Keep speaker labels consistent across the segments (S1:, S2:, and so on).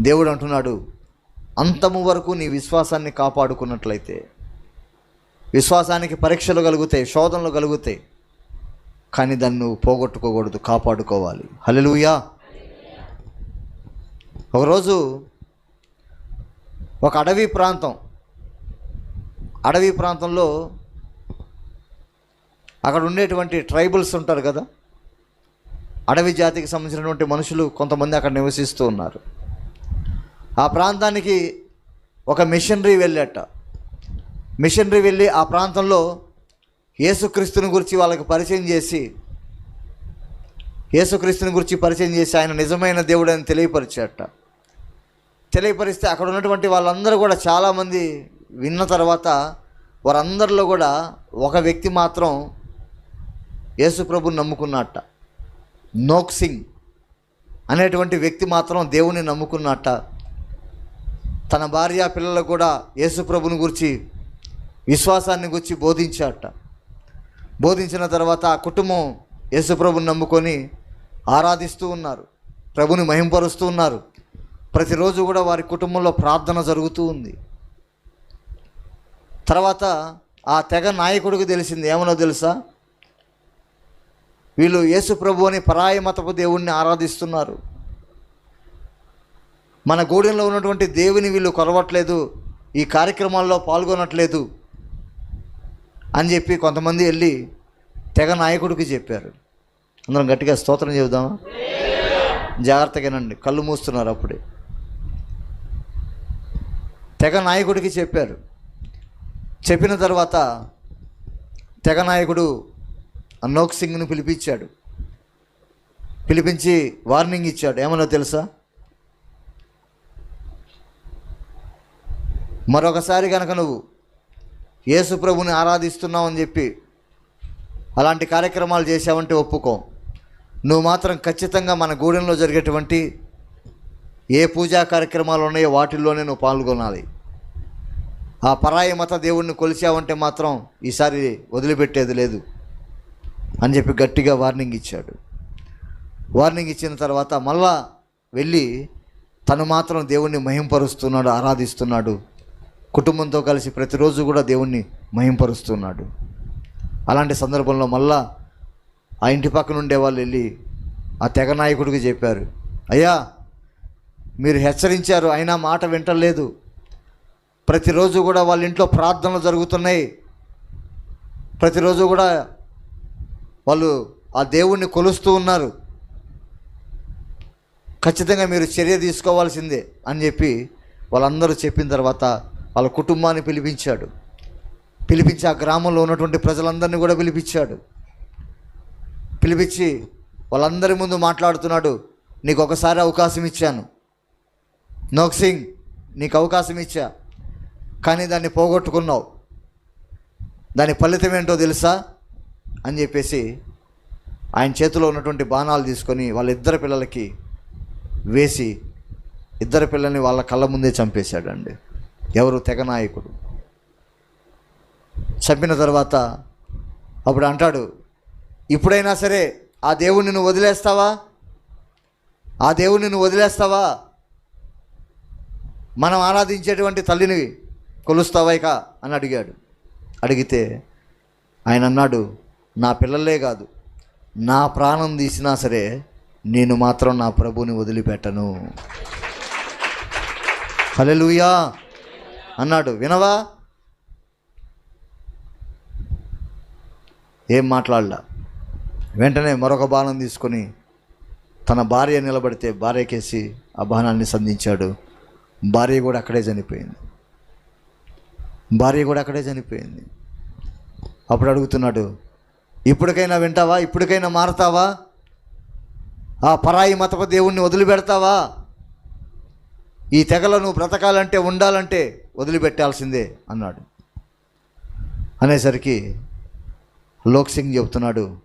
S1: దేవుడు అంటున్నాడు అంతము వరకు నీ విశ్వాసాన్ని కాపాడుకున్నట్లయితే విశ్వాసానికి పరీక్షలు కలుగుతాయి శోధనలు కలుగుతాయి కానీ దాన్ని నువ్వు పోగొట్టుకోకూడదు కాపాడుకోవాలి. హలలుయా ఒకరోజు ఒక అడవి ప్రాంతం అడవి ప్రాంతంలో అక్కడ ఉండేటువంటి ట్రైబల్స్ ఉంటారు కదా అడవి జాతికి సంబంధించినటువంటి మనుషులు కొంతమంది అక్కడ నివసిస్తూ ఉన్నారు. ఆ ప్రాంతానికి ఒక మిషనరీ వెళ్ళాట. మిషనరీ వెళ్ళి ఆ ప్రాంతంలో యేసుక్రీస్తుని గురించి వాళ్ళకి పరిచయం చేసి యేసుక్రీస్తుని గురించి పరిచయం చేసి ఆయన నిజమైన దేవుడు అని తెలియపరిచాట. తెలియపరిస్తే అక్కడ ఉన్నటువంటి వాళ్ళందరూ కూడా చాలామంది విన్న తర్వాత వారందరిలో కూడా ఒక వ్యక్తి మాత్రం యేసుప్రభుని నమ్ముకున్నట్ట నోక్ సింగ్ అనేటువంటి వ్యక్తి మాత్రం దేవుని నమ్ముకున్నట్ట తన భార్య పిల్లలకు కూడా యేసుప్రభుని గురించి విశ్వాసాన్ని గురించి బోధించాట బోధించిన తర్వాత ఆ కుటుంబం యేసుప్రభుని నమ్ముకొని ఆరాధిస్తూ ఉన్నారు. ప్రభుని మహింపరుస్తూ ఉన్నారు. ప్రతిరోజు కూడా వారి కుటుంబంలో ప్రార్థన జరుగుతూ ఉంది. తర్వాత ఆ తెగ నాయకుడికి తెలిసింది ఏమనో తెలుసా? వీళ్ళు యేసు ప్రభు అని పరాయి మతపు దేవుణ్ణి ఆరాధిస్తున్నారు. మన గూడెంలో ఉన్నటువంటి దేవుని వీళ్ళు కొలవట్లేదు ఈ కార్యక్రమాల్లో పాల్గొనట్లేదు అని చెప్పి కొంతమంది వెళ్ళి తెగ నాయకుడికి చెప్పారు. అందరం గట్టిగా స్తోత్రం చెబుదామా? జాగ్రత్తగానండి కళ్ళు మూస్తున్నారు అప్పుడే. తెగ నాయకుడికి చెప్పారు. చెప్పిన తర్వాత తెగ నాయకుడు అన్నోక్ సింగ్ను పిలిపించాడు. పిలిపించి వార్నింగ్ ఇచ్చాడు. ఏమన్నా తెలుసా? మరొకసారి కనుక నువ్వు యేసు ప్రభుని ఆరాధిస్తున్నావు అని చెప్పి అలాంటి కార్యక్రమాలు చేసావంటే ఒప్పుకో. నువ్వు మాత్రం ఖచ్చితంగా మన గూడెంలో జరిగేటువంటి ఏ పూజా కార్యక్రమాలు ఉన్నాయో వాటిల్లోనే నువ్వు పాల్గొనాలి. ఆ పరాయి మత దేవుణ్ణి కొలిచావంటే మాత్రం ఈసారి వదిలిపెట్టేది లేదు అని చెప్పి గట్టిగా వార్నింగ్ ఇచ్చాడు. వార్నింగ్ ఇచ్చిన తర్వాత మళ్ళా వెళ్ళి తను మాత్రం దేవుణ్ణి మహింపరుస్తున్నాడు ఆరాధిస్తున్నాడు. కుటుంబంతో కలిసి ప్రతిరోజు కూడా దేవుణ్ణి మహింపరుస్తున్నాడు. అలాంటి సందర్భంలో మళ్ళా ఆ ఇంటి పక్కన ఉండే వాళ్ళు వెళ్ళి ఆ తెగ నాయకుడికి చెప్పారు అయ్యా మీరు హెచ్చరించారు అయినా మాట వింటలేదు. ప్రతిరోజు కూడా వాళ్ళ ఇంట్లో ప్రార్థనలు జరుగుతున్నాయి. ప్రతిరోజు కూడా వాళ్ళు ఆ దేవుణ్ణి కొలుస్తూ ఉన్నారు. ఖచ్చితంగా మీరు చర్య తీసుకోవాల్సిందే అని చెప్పి వాళ్ళందరూ చెప్పిన తర్వాత వాళ్ళ కుటుంబాన్ని పిలిపించాడు. పిలిపించి ఆ గ్రామంలో ఉన్నటువంటి ప్రజలందరినీ కూడా పిలిపించాడు. పిలిపించి వాళ్ళందరి ముందు మాట్లాడుతున్నాడు. నీకు ఒకసారి అవకాశం ఇచ్చాను. నోక్ సింగ్ నీకు అవకాశం ఇచ్చా. కానీ దాన్ని పోగొట్టుకున్నావు. దాని ఫలితం ఏంటో తెలుసా? అని చెప్పేసి ఆయన చేతిలో ఉన్నటువంటి బాణాలు తీసుకొని వాళ్ళ ఇద్దరు పిల్లలకి వేసి ఇద్దరు పిల్లల్ని వాళ్ళ కళ్ళ ముందే చంపేశాడండి. ఎవరు తెగ నాయకుడు. చంపిన తర్వాత అప్పుడు అంటాడు ఇప్పుడైనా సరే ఆ దేవుణ్ణి నువ్వు వదిలేస్తావా? ఆ దేవుణ్ణి నువ్వు వదిలేస్తావా? మనం ఆరాధించేటువంటి తల్లిని కొలుస్తావా ఇక? అని అడిగాడు. అడిగితే ఆయన అన్నాడు నా పిల్లలే కాదు నా ప్రాణం తీసినా సరే నేను మాత్రం నా ప్రభుని వదిలిపెట్టను. హలో అన్నాడు. వినవా? ఏం మాట్లాడలా? వెంటనే మరొక బాణం తీసుకొని తన భార్య నిలబడితే భార్యకేసి ఆ బాణాన్ని సంధించాడు. భార్య కూడా అక్కడే చనిపోయింది. భార్య కూడా అక్కడే చనిపోయింది. అప్పుడు అడుగుతున్నాడు ఇప్పటికైనా వింటావా? ఇప్పటికైనా మారతావా? ఆ పరాయి మతప దేవుణ్ణి వదిలిపెడతావా? ఈ తెగలను బ్రతకాలంటే ఉండాలంటే వదిలిపెట్టాల్సిందే అన్నాడు. అనేసరికి లోక్ సింగ్ చెబుతున్నాడు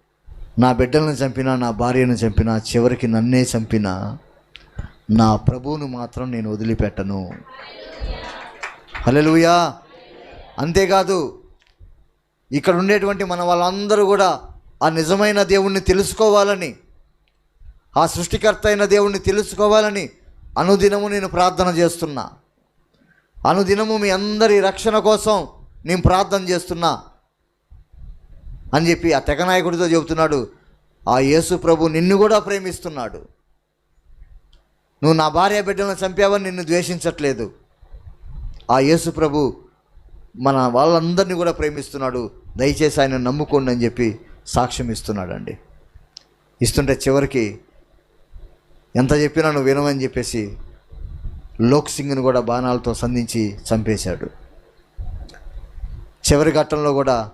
S1: నా బిడ్డలను చంపినా నా భార్యను చంపినా చివరికి నన్నే చంపినా నా ప్రభువును మాత్రం నేను వదిలిపెట్టను. హలెలుయా అంతేకాదు ఇక్కడ ఉండేటువంటి మన వాళ్ళందరూ కూడా ఆ నిజమైన దేవుణ్ణి తెలుసుకోవాలని ఆ సృష్టికర్త అయిన దేవుణ్ణి తెలుసుకోవాలని అనుదినము నేను ప్రార్థన చేస్తున్నా. అనుదినము మీ అందరి రక్షణ కోసం నేను ప్రార్థన చేస్తున్నా అని చెప్పి ఆ తెగ నాయకుడితో చెబుతున్నాడు. ఆ యేసు ప్రభు నిన్ను కూడా ప్రేమిస్తున్నాడు. నువ్వు నా భార్య బిడ్డలను చంపావని నిన్ను ద్వేషించట్లేదు. ఆ యేసు ప్రభు మన వాళ్ళందరినీ కూడా ప్రేమిస్తున్నాడు. దయచేసి ఆయన నమ్ముకోండి అని చెప్పి సాక్ష్యం ఇస్తున్నాడండి. ఇస్తుంటే చివరికి ఎంత చెప్పినా నువ్వు వినవని చెప్పేసి లోక్ సింగ్ని కూడా బాణాలతో సంధించి చంపేశాడు. చివరి ఘట్టంలో కూడా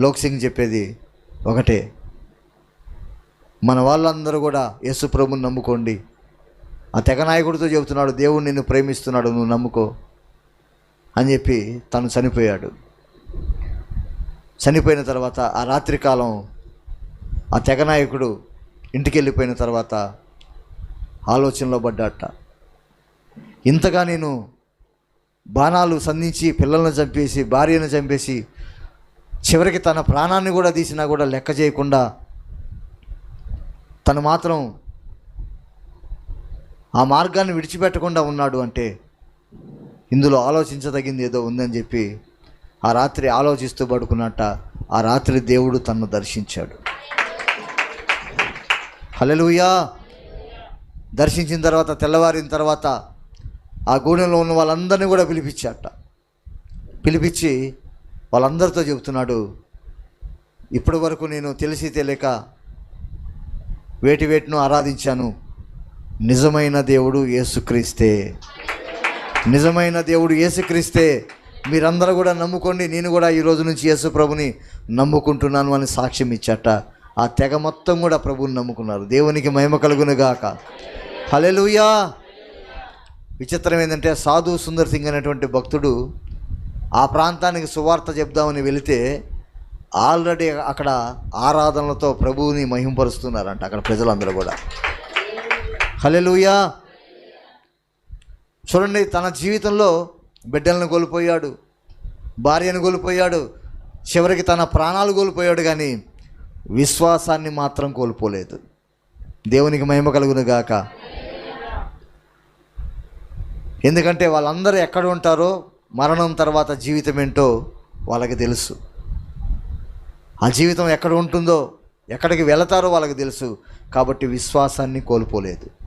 S1: లోక్ సింగ్ చెప్పేది ఒకటే. మన వాళ్ళందరూ కూడా యేసు ప్రభుని నమ్ముకోండి. ఆ తెగ నాయకుడితో చెబుతున్నాడు దేవుడు నిన్ను ప్రేమిస్తున్నాడు నువ్వు నమ్ముకో అని చెప్పి తను చనిపోయాడు. చనిపోయిన తర్వాత ఆ రాత్రికాలం ఆ తెగ నాయకుడు ఇంటికి వెళ్ళిపోయిన తర్వాత ఆలోచనలో పడ్డాట ఇంతగా నేను బాణాలు సంధించి పిల్లల్ని చంపేసి భార్యను చంపేసి చివరికి తన ప్రాణాన్ని కూడా తీసినా కూడా లెక్క చేయకుండా తను మాత్రం ఆ మార్గాన్ని విడిచిపెట్టకుండా ఉన్నాడు అంటే ఇందులో ఆలోచించదగింది ఏదో ఉందని చెప్పి ఆ రాత్రి ఆలోచిస్తూ పడుకున్నట్ట ఆ రాత్రి దేవుడు తన్ను దర్శించాడు. హలలుయా దర్శించిన తర్వాత తెల్లవారిన తర్వాత ఆ గూడెంలో ఉన్న వాళ్ళందరినీ కూడా పిలిపించాట. పిలిపించి వాళ్ళందరితో చెబుతున్నాడు ఇప్పటి వరకు నేను తెలిసి తెలియక వేటి వేటిను ఆరాధించాను. నిజమైన దేవుడు యేసుక్రీస్తే. నిజమైన దేవుడు యేసుక్రీస్తే. మీరందరూ కూడా నమ్ముకోండి. నేను కూడా ఈ రోజు నుంచి యేసు ప్రభుని నమ్ముకుంటున్నాను అని సాక్ష్యం ఇచ్చట. ఆ తెగ మొత్తం కూడా ప్రభుని నమ్ముకున్నారు. దేవునికి మహిమ కలుగునుగాక హలెలుయా విచిత్రం ఏంటంటే సాధు సుందర్ సింగ్ అనేటువంటి భక్తుడు ఆ ప్రాంతానికి సువార్త చెప్దామని వెళితే ఆల్రెడీ అక్కడ ఆరాధనలతో ప్రభువుని మహింపరుస్తున్నారంట అక్కడ ప్రజలందరూ కూడా. హలెలుయా చూడండి తన జీవితంలో బిడ్డలను కోల్పోయాడు భార్యను కోల్పోయాడు చివరికి తన ప్రాణాలు కోల్పోయాడు కానీ విశ్వాసాన్ని మాత్రం కోల్పోలేదు. దేవునికి మహిమ కలుగును గాక. ఎందుకంటే వాళ్ళందరూ ఎక్కడ ఉంటారో మరణం తర్వాత జీవితం ఏంటో వాళ్ళకి తెలుసు. ఆ జీవితం ఎక్కడ ఉంటుందో ఎక్కడికి వెళతారో వాళ్ళకి తెలుసు. కాబట్టి విశ్వాసాన్ని కోల్పోలేదు.